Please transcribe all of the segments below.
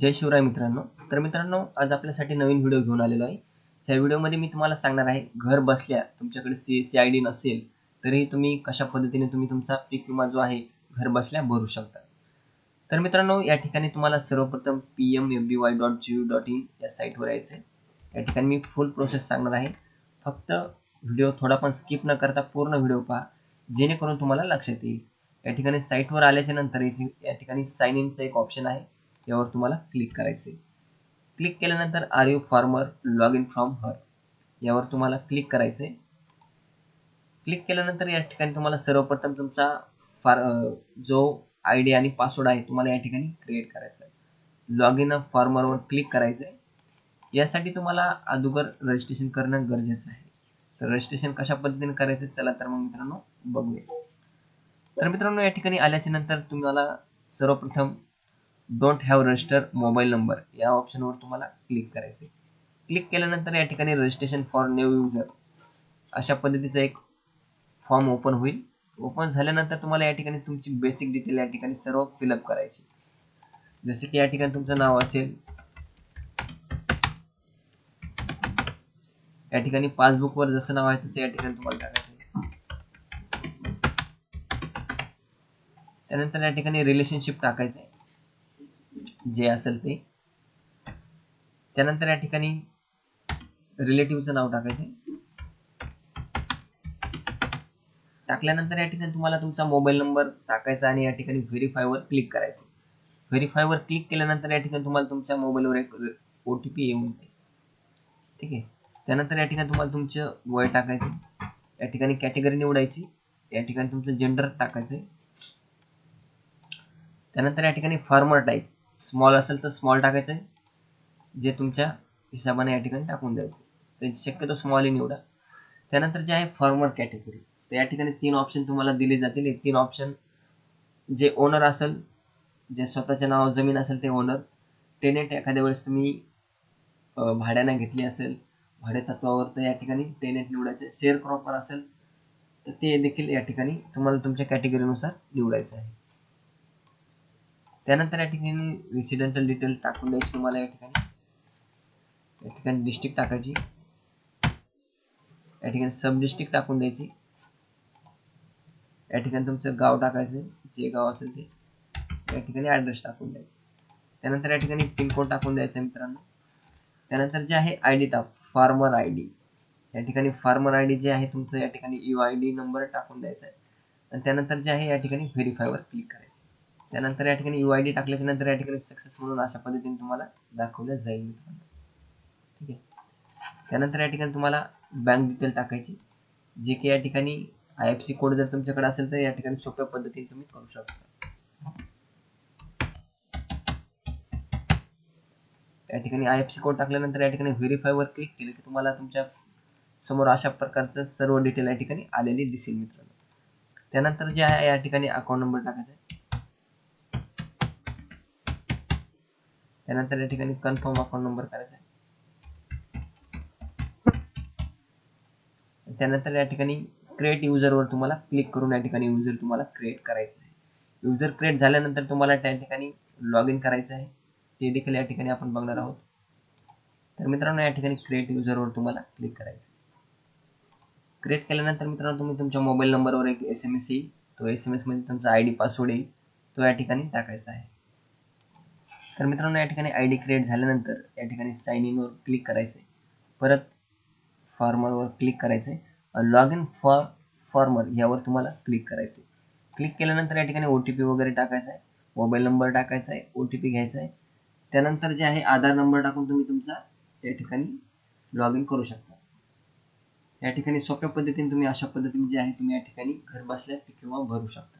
जय शिवराय मित्रांनो. तर मित्रांनो आज आपल्यासाठी नवीन व्हिडिओ घेऊन आलेलो आहे. ह्या व्हिडिओमध्ये मी तुम्हाला सांगणार आहे घर बसल्या तुमच्याकडे C S C I D नसेल तरी तुम्ही कशा पद्धतीने तुम्ही तुमचा पीक विमा जो आहे घर बसल्या भरू शकता. तर मित्रांनो या ठिकाणी तुम्हाला सर्वप्रथम P M F B Y dot G U dot in या साईटवर यायचं आहे या ठिकाणी मी फुल प्रोसेस सांगणार आहे. फक्त व्हिडिओ थोडा पण स्किप न करता पूर्ण व्हिडिओ पहा जेणेकरून तुम्हाला लक्षात येईल. या ठिकाणी साईटवर आल्याच्यानंतर इथे या ठिकाणी साईन इनचं एक ऑप्शन आहे. यावर तुम्हाला क्लिक करायचे क्लिक केल्यानंतर are you farmer log in from here यावर तुम्हाला क्लिक करायचे क्लिक केल्यानंतर या ठिकाणी तुम्हाला सर्वप्रथम तुमचा फार जो आय डी आणि पासवर्ड आहे तुम्हाला या ठिकाणी क्रिएट करायचा आहे लॉग इन फॉर्मरवर क्लिक करायचं आहे यासाठी तुम्हाला अगोदर रजिस्ट्रेशन करणं गरजेचं आहे. तर रजिस्ट्रेशन कशा पद्धतीने करायचं चला तर मग मित्रांनो बघूया. तर मित्रांनो या ठिकाणी आल्याच्यानंतर तुम्हाला सर्वप्रथम don't have register mobile number या ऑप्शनवर तुम्हाला क्लिक करायचे क्लिक केल्यानंतर या ठिकाणी रजिस्ट्रेशन फॉर न्यू युजर अशा पद्धतीचा एक फॉर्म ओपन होईल. ओपन झाल्यानंतर तुम्हाला या ठिकाणी तुमची बेसिक डिटेल या ठिकाणी सर्व फिलअप करायची. जसे की या ठिकाणी तुमचं नाव असेल. या ठिकाणी पासबुकवर जसं नाव आहे तसं या ठिकाणी तुम्हाला टाकायचं त्यानंतर या ठिकाणी रिलेशनशिप टाकायचं जे असेल ते. त्यानंतर या ठिकाणी रिलेटिव्हचं नाव टाकायचं टाकल्यानंतर या ठिकाणी तुम्हाला तुमचा मोबाईल नंबर टाकायचा आणि या ठिकाणी व्हेरीफायवर क्लिक करायचं. व्हेरीफायवर क्लिक केल्यानंतर या ठिकाणी तुम्हाला तुमच्या मोबाईलवर एक ओ टी पी येऊन जाईल. ठीक आहे? त्यानंतर या ठिकाणी तुम्हाला तुमचं वय टाकायचं या ठिकाणी कॅटेगरी निवडायची. या ठिकाणी तुमचं जेंडर टाकायचं त्यानंतर या ठिकाणी फार्मर टाईप स्मॉल असेल तर स्मॉल टाकायचं आहे. जे तुमच्या हिशोबाने या ठिकाणी टाकून द्यायचं तर शक्यतो स्मॉलही निवडा. त्यानंतर जे आहे फार्मर कॅटेगरी तर या ठिकाणी तीन ऑप्शन तुम्हाला दिले जातील. हे तीन ऑप्शन जे ओनर असेल जे स्वतःच्या नावावर जमीन असेल ते ओनर टेनेंट एखाद्या वेळेस तुम्ही भाड्यानं घेतली असेल भाडे तत्वावर तर या ठिकाणी टेनेंट निवडायचे. शेअर क्रॉपर असेल तर ते देखील या ठिकाणी तुम्हाला तुमच्या कॅटेगरीनुसार निवडायचं आहे. त्यानंतर या ठिकाणी रेसिडेंटल डिटेल टाकून द्यायची तुम्हाला या ठिकाणी. या ठिकाणी डिस्ट्रिक्ट टाकायची. या ठिकाणी सब डिस्ट्रिक्ट टाकून द्यायची. या ठिकाणी तुमचं गाव टाकायचं जे गाव असेल ते. या ठिकाणी ॲड्रेस टाकून द्यायचं. त्यानंतर या ठिकाणी पिनकोड टाकून द्यायचा मित्रांनो. त्यानंतर जे आहे आय डी टाक फार्मर आय डी या ठिकाणी फार्मर आय डी जे आहे तुमचं या ठिकाणी यू आय डी नंबर टाकून द्यायचा आहे. आणि त्यानंतर जे आहे या ठिकाणी व्हेरीफायवर क्लिक करायचं. त्यानंतर या ठिकाणी यू आय डी टाकल्याच्या नंतर या ठिकाणी सक्सेस म्हणून अशा पद्धतीने तुम्हाला दाखवलं जाईल. ठीक आहे? त्यानंतर या ठिकाणी तुम्हाला बँक डिटेल टाकायची. जे की या ठिकाणी आय एफ सी कोड जर तुमच्याकडे असेल तर या ठिकाणी सोप्या पद्धतीने तुम्ही करू शकता. या ठिकाणी आय एफ सी कोड टाकल्यानंतर या ठिकाणी व्हेरीफायवर क्लिक केलं की तुम्हाला तुमच्यासमोर अशा प्रकारचं सर्व डिटेल या ठिकाणी आलेली दिसेल मित्रांनो. त्यानंतर जे आहे या ठिकाणी अकाउंट नंबर टाकायचा आहे त्यानंतर या ठिकाणी कन्फर्म अकाउंट नंबर करायचा आहे. त्यानंतर या ठिकाणी क्रिएट युजरवर तुम्हाला क्लिक करून या ठिकाणी युजर तुम्हाला क्रिएट करायचं आहे. युजर क्रिएट झाल्यानंतर तुम्हाला त्या ठिकाणी लॉग इन करायचं आहे. ते देखील या ठिकाणी आपण बघणार आहोत. तर मित्रांनो या ठिकाणी क्रिएट युजरवर तुम्हाला क्लिक करायचं क्रिएट केल्यानंतर मित्रांनो तुम्ही तुमच्या मोबाईल नंबरवर एक एस एम एस येईल. तो एस एम एसमध्ये तुमचा आय डी पासवर्ड येईल. तो या ठिकाणी टाकायचा आहे. तर मित्रांनो या ठिकाणी आय डी क्रिएट झाल्यानंतर या ठिकाणी साइन इनवर क्लिक करायचं आहे परत फॉर्मरवर क्लिक करायचं आहे लॉग इन फॉर फॉर्मर यावर तुम्हाला क्लिक करायचं आहे क्लिक केल्यानंतर या ठिकाणी ओ टी पी वगैरे टाकायचा आहे मोबाईल नंबर टाकायचा आहे ओ टी पी घ्यायचा आहे त्यानंतर जे आहे आधार नंबर टाकून तुम्ही तुमचा या ठिकाणी लॉग इन करू शकता. या ठिकाणी सोप्या पद्धतीने तुम्ही अशा पद्धतीने जे आहे तुम्ही या ठिकाणी घर बसल्या किंवा भरू शकता.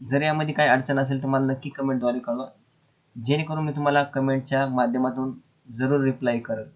जर यामध्ये काही अडचण असेल तर मला नक्की कमेंटद्वारे कळवा. जेणेकरून मी तुम्हाला कमेंटच्या माध्यमातून जरूर रिप्लाय करेल.